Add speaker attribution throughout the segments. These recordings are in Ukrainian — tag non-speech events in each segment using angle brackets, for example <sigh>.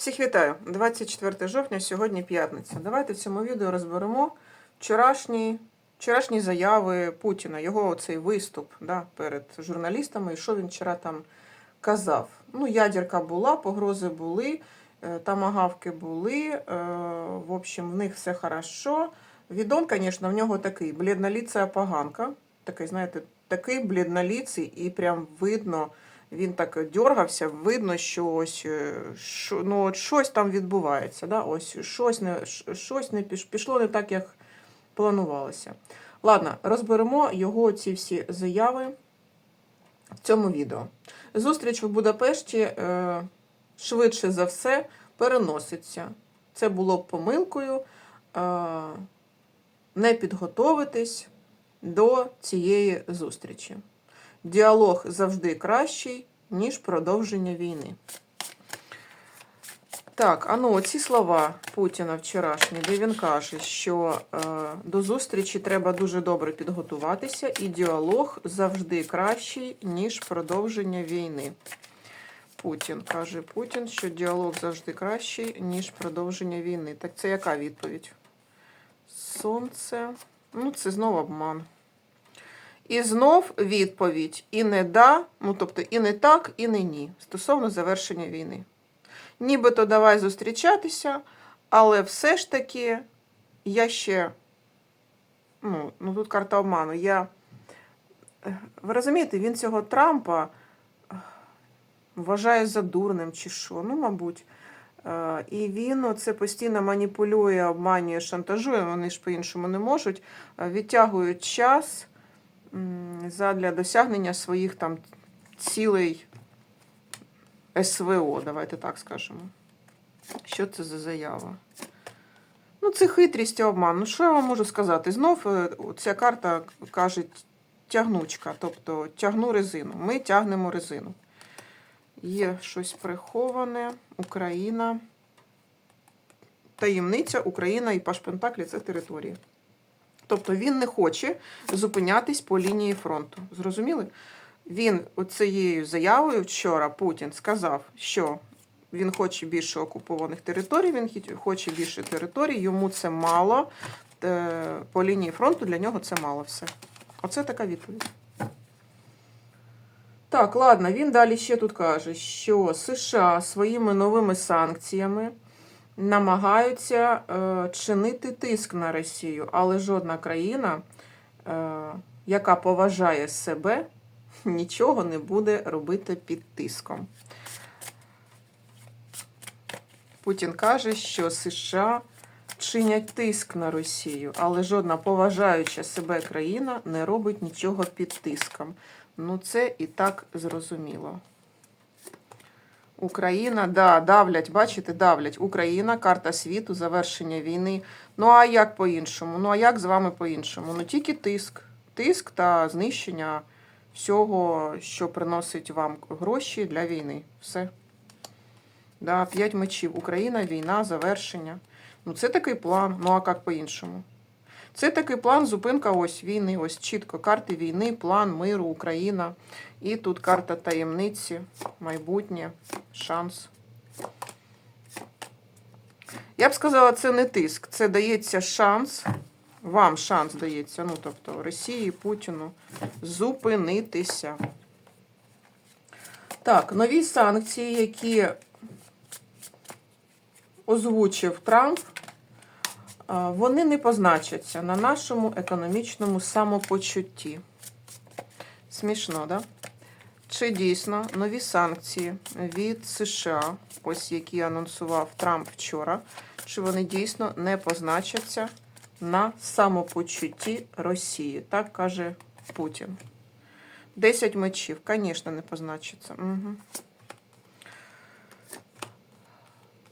Speaker 1: Всіх вітаю! 24 жовтня, сьогодні п'ятниця. Давайте в цьому відео розберемо вчорашні, вчорашні заяви Путіна, його оцей виступ да, перед журналістами, і що він вчора там казав. Ну, ядерка була, погрози були, е, тамагавки були, е, в общем, в них все хорошо. Відон, звісно, в нього такий блідноліця поганка, такий, знаєте, такий блідноліций, і прям видно. Він так дергався, видно, що ось е, що, ну, от щось там відбувається. Да? Ось щось не, щось не пішло не так, як планувалося. Ладно, розберемо його ці всі заяви в цьому відео. Зустріч в Будапешті е, швидше за все переноситься. Це було б помилкою е, не підготовитись до цієї зустрічі. Діалог завжди кращий, ніж продовження війни. Так, а ну, ці слова Путіна вчорашні, де він каже, що е, до зустрічі треба дуже добре підготуватися, і діалог завжди кращий, ніж продовження війни. Путін каже Путін, що діалог завжди кращий, ніж продовження війни. Так це яка відповідь? Сонце. Ну, це знову обман. І знов відповідь і не да, ну тобто і не так, і не ні стосовно завершення війни. Нібито давай зустрічатися, але все ж таки я ще. Ну, ну тут карта обману. Я. Ви розумієте, він цього Трампа е, вважає за дурним чи що, ну, мабуть. Е, І він це постійно маніпулює, обманює, шантажує, вони ж по-іншому не можуть, е, відтягують час задля досягнення своїх там цілей СВО, давайте так скажемо. Що це за заява? Ну, це хитрість і обман. Ну, що я вам можу сказати? Знов е, ця карта каже тягнучка, тобто тягну резину. Ми тягнемо резину. Є щось приховане, Україна. Таємниця, Україна і Паш Пентаклі це території. Тобто він не хоче зупинятись по лінії фронту. Зрозуміли? Він оцією заявою вчора Путін сказав, що він хоче більше окупованих територій, він хоче більше територій, йому це мало. Е, По лінії фронту для нього це мало все. Оце така відповідь. Так, ладно, він далі ще тут каже, що США своїми новими санкціями намагаються е, чинити тиск на Росію, але жодна країна, е, яка поважає себе, <laughs> нічого не буде робити під тиском. Путін каже, що США чинять тиск на Росію, але жодна поважаюча себе країна не робить нічого під тиском. Ну, це і так зрозуміло. Україна, да, давлять, бачите, давлять. Україна, карта світу, завершення війни. Ну а як по-іншому? Ну а як з вами по-іншому? Ну тільки тиск. Тиск та знищення всього, що приносить вам гроші для війни. Все. Да, п'ять мечів. Україна, війна, завершення. Ну, це такий план. Ну а як по-іншому? Це такий план, зупинка ось війни, ось чітко. Карти війни, план миру, Україна. І тут карта таємниці, майбутнє, шанс. Я б сказала, це не тиск. Це дається шанс. Вам шанс дається, ну тобто Росії, Путіну, зупинитися. Так, нові санкції, які озвучив Трамп, вони не позначаться на нашому економічному самопочутті. Смішно, да? Чи дійсно нові санкції від США, ось які анонсував Трамп вчора, чи вони дійсно не позначаться на самопочутті Росії? Так каже Путін. 10 мечів, звісно, не позначиться. Угу.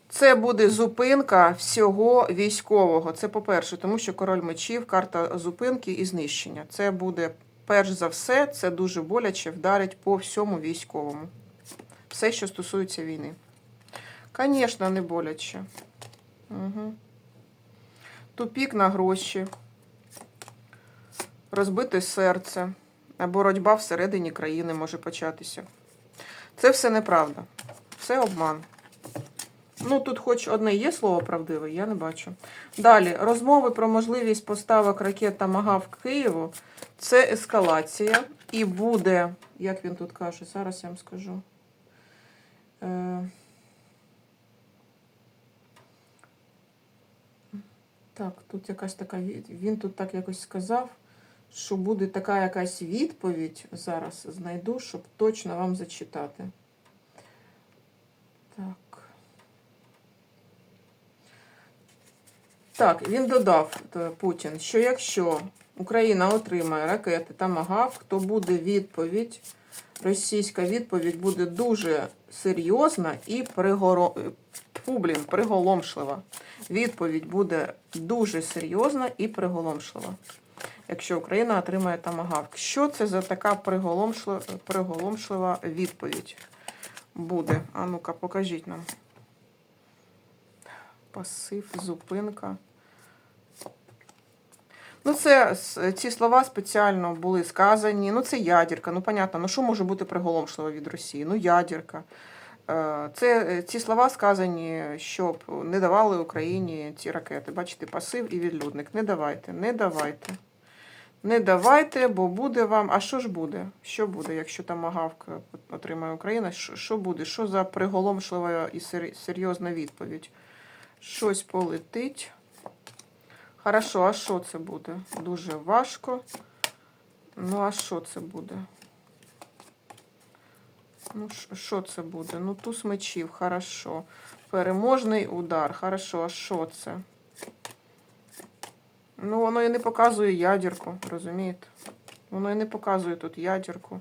Speaker 1: Це буде зупинка всього військового. Це по-перше, тому що король мечів, карта зупинки і знищення. Це буде, перш за все, це дуже боляче вдарить по всьому військовому. Все, що стосується війни. Звісно, не боляче. Угу. Тупік на гроші, розбите серце, боротьба всередині країни може початися. Це все неправда. Все обман. Ну, тут хоч одне є слово правдиве, я не бачу. Далі, розмови про можливість поставок ракет Тамагав в Києву. Це ескалація. І буде, як він тут каже, зараз я вам скажу. Е, Так, тут якась така. Він тут так якось сказав, що буде така якась відповідь. Зараз знайду, щоб точно вам зачитати. Так. Так, він додав е, Путін, що якщо Україна отримає ракети Тамагавк, то буде відповідь. Російська відповідь буде дуже серйозна і пригоро... Фу, блін, приголомшлива. Відповідь буде дуже серйозна і приголомшлива. Якщо Україна отримає тамагавк. Що це за така приголомшлива, приголомшлива відповідь буде? А ну-ка, покажіть нам. Пасив, зупинка. Ну, це ці слова спеціально були сказані. Ну, це ядерка. Ну, понятно, ну що може бути приголомшливо від Росії? Ну, ядерка. Е, Це е, ці слова сказані, щоб не давали Україні ці ракети. Бачите, пасив і відлюдник. Не давайте, не давайте. Не давайте, бо буде вам. А що ж буде? Що буде, якщо там агавка отримає Україна? Що буде? Що за приголомшлива і серйозна відповідь? Щось полетить. Хорошо, а що це буде? Дуже важко. Ну, а що це буде? Ну, що це буде? Ну, туз мечів, хорошо. Переможний удар, хорошо, а що це? Ну, воно і не показує ядерку, розумієте? Воно і не показує тут ядерку.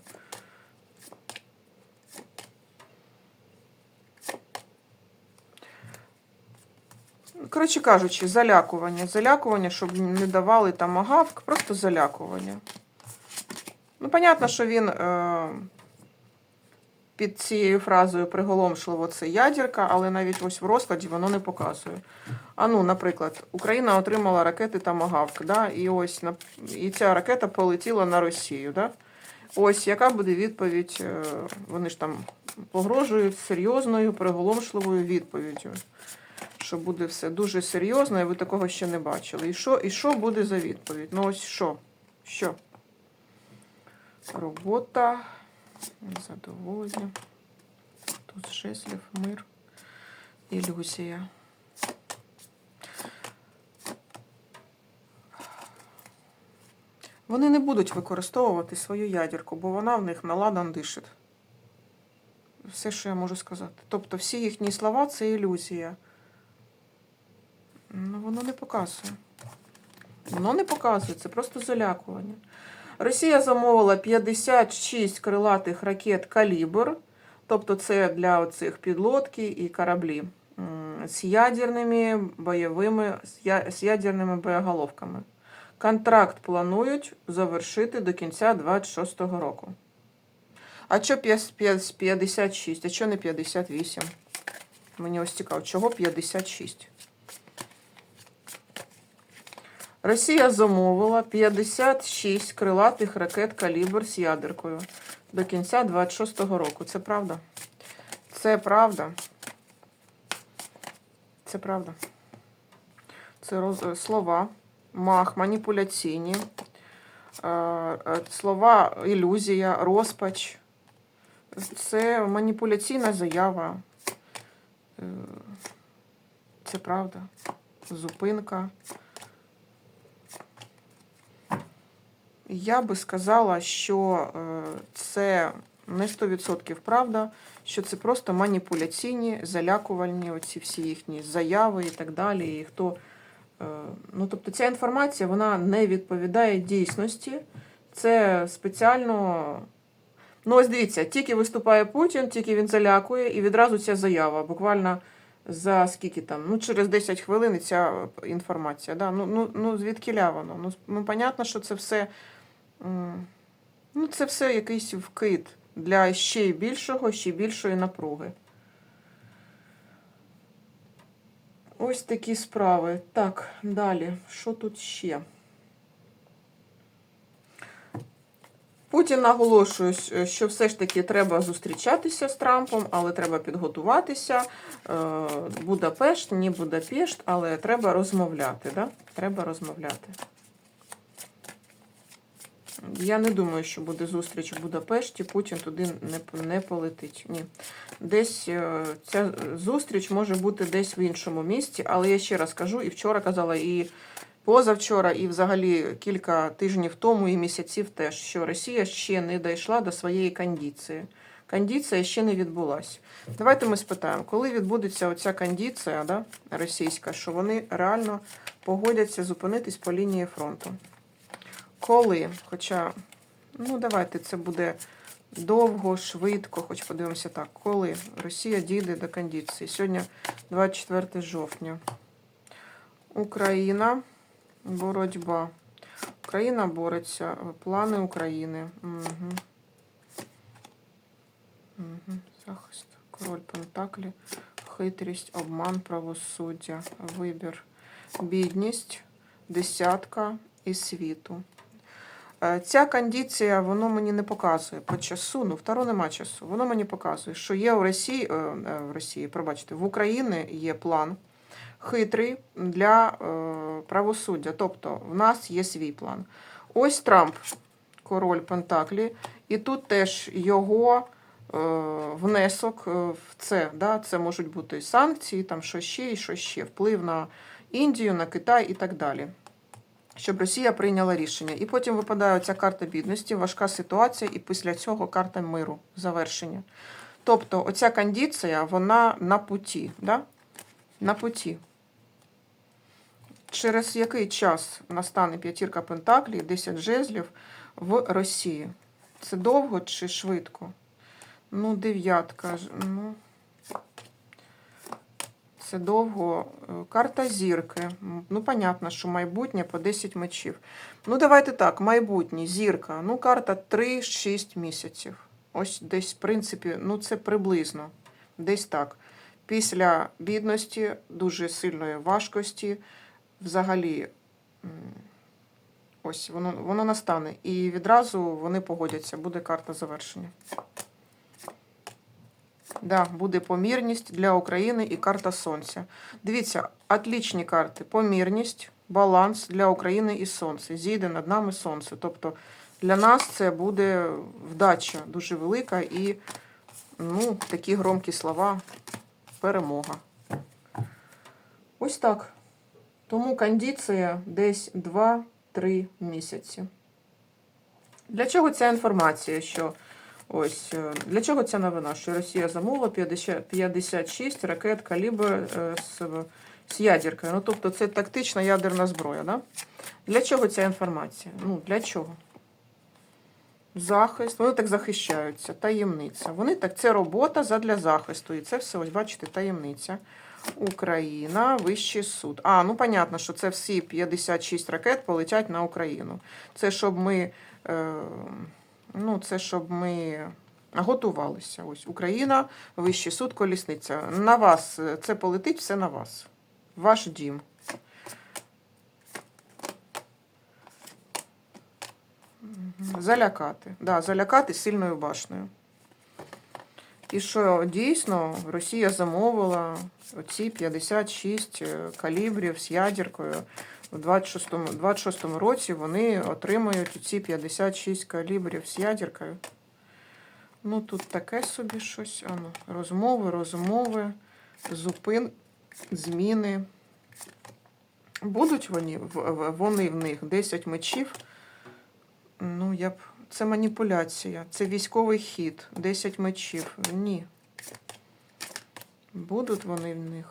Speaker 1: Коротше кажучи, залякування. Залякування, щоб не давали там агавк, просто залякування. Ну, понятно, що він е, під цією фразою приголомшливо це ядерка, але навіть ось в розкладі воно не показує. А ну, наприклад, Україна отримала ракети Тамагавк, да, і ось і ця ракета полетіла на Росію. Да? Ось яка буде відповідь? е, Вони ж там погрожують серйозною, приголомшливою відповіддю. Що буде все дуже серйозно, і ви такого ще не бачили. І що, і що буде за відповідь? Ну ось що? Що? Робота, задоволення. Тут жеслів, мир, ілюзія. Вони не будуть використовувати свою ядерку, бо вона в них наладан дишить. Все, що я можу сказати. Тобто всі їхні слова це ілюзія. Ну, воно не показує. Воно не показує, це просто залякування. Росія замовила 56 крилатих ракет калібр, тобто це для оцих підлодки і кораблі з ядерними бойовими з ядерними боєголовками. Контракт планують завершити до кінця 26-го року. А що 56? А що не 58? Мені ось цікаво, чого 56? Росія замовила 56 крилатих ракет калібр з ядеркою до кінця 26-го року. Це правда? Це правда. Це правда. Це роз... слова, мах, маніпуляційні, е, е, слова ілюзія, розпач. Це маніпуляційна заява. Е, Це правда. Зупинка. Я би сказала, що е, це не 100% правда, що це просто маніпуляційні, залякувальні, оці всі їхні заяви і так далі. І хто, е, ну, тобто ця інформація вона не відповідає дійсності. Це спеціально. Ну, ось дивіться, тільки виступає Путін, тільки він залякує, і відразу ця заява. Буквально за скільки там, ну, через 10 хвилин ця інформація. Да? Ну, ну, ну звідкиля воно? Ну, ну, понятно, що це все. Ну, це все якийсь вкид для ще більшого, ще більшої напруги. Ось такі справи. Так, далі. Що тут ще? Путін наголошує, е, що все ж таки треба зустрічатися з Трампом, але треба підготуватися. Е, Будапешт, ні Будапешт, але треба розмовляти. Да? Треба розмовляти. Я не думаю, що буде зустріч в Будапешті. Путін туди не, не полетить. Ні. Десь е, ця зустріч може бути десь в іншому місці, але я ще раз кажу, і вчора казала, і позавчора, і взагалі кілька тижнів тому, і місяців теж, що Росія ще не дійшла до своєї кондиції. Кондиція ще не відбулася. Давайте ми спитаємо, коли відбудеться оця кондиція да, російська, що вони реально погодяться зупинитись по лінії фронту. Коли? Хоча, ну давайте це буде довго, швидко, хоч подивимося так. Коли Росія дійде до кондиції? Сьогодні 24 жовтня. Україна, боротьба. Україна бореться. Плани України. Угу. Угу. Захист. Король Пентаклі. Хитрість, обман, правосуддя, вибір, бідність, десятка і світу. Е, Ця кондиція, воно мені не показує по часу, ну, второ нема часу. Воно мені показує, що є у Росії, е, е, в Росії, пробачте, в Україні є план хитрий для правосуддя. Тобто в нас є свій план. Ось Трамп, король Пентаклі, і тут теж його внесок в це. Да? Це можуть бути санкції, там що ще і що ще, вплив на Індію, на Китай і так далі щоб Росія прийняла рішення. І потім випадає ця карта бідності, важка ситуація, і після цього карта миру, завершення. Тобто, оця кондиція, вона на путі. Да? На путі. Через який час настане п'ятірка Пентаклів, 10 жезлів в Росії? Це довго чи швидко? Ну, дев'ятка. Ну, це довго. Е, Карта зірки. Ну, понятно, що майбутнє по 10 мечів. Ну, давайте так, майбутнє, зірка. Ну, карта 3-6 місяців. Ось десь, в принципі, ну це приблизно. Десь так. Після бідності, дуже сильної важкості, взагалі, ось воно, воно настане. І відразу вони погодяться, буде карта завершення. Да, буде помірність для України і карта Сонця. Дивіться, отлічні карти. Помірність, баланс для України і Сонце. Зійде над нами Сонце. Тобто для нас це буде вдача дуже велика і ну, такі громкі слова. Перемога. Ось так. Тому кондиція десь 2-3 місяці. Для чого ця інформація? Що Ось е, для чого ця новина? Що Росія замовила 50 56 ракет калібр е, з, з ядеркою. Ну, тобто це тактична ядерна зброя. Да? Для чого ця інформація? Ну, для чого? Захист, вони так захищаються, таємниця. Вони так, це робота задля захисту. І це все, ось бачите, таємниця. Україна, Вищий суд. А, ну понятно, що це всі 56 ракет полетять на Україну. Це щоб ми. Е, Ну, це щоб ми готувалися. Ось Україна, Вищий суд, колісниця. На вас це полетить, все на вас. Ваш дім. Залякати. Да, залякати сильною башнею. І що дійсно Росія замовила оці 56 е, калібрів з ядеркою. У 26-му 26-му році вони отримають ці 56 калібрів з ядеркою. Ну, тут таке собі щось. Ану, розмови, розмови, зупин, зміни. Будуть вони, вони в них 10 мечів. Ну, я б. Це маніпуляція, це військовий хід, 10 мечів. Ні. Будуть вони в них.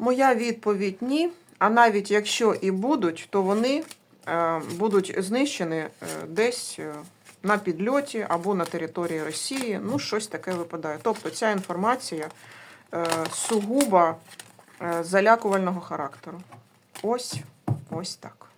Speaker 1: Моя відповідь ні. А навіть якщо і будуть, то вони е, будуть знищені е, десь е, на підльоті або на території Росії. Ну, щось таке випадає. Тобто ця інформація сугубо залякувального характеру. Ось, ось так.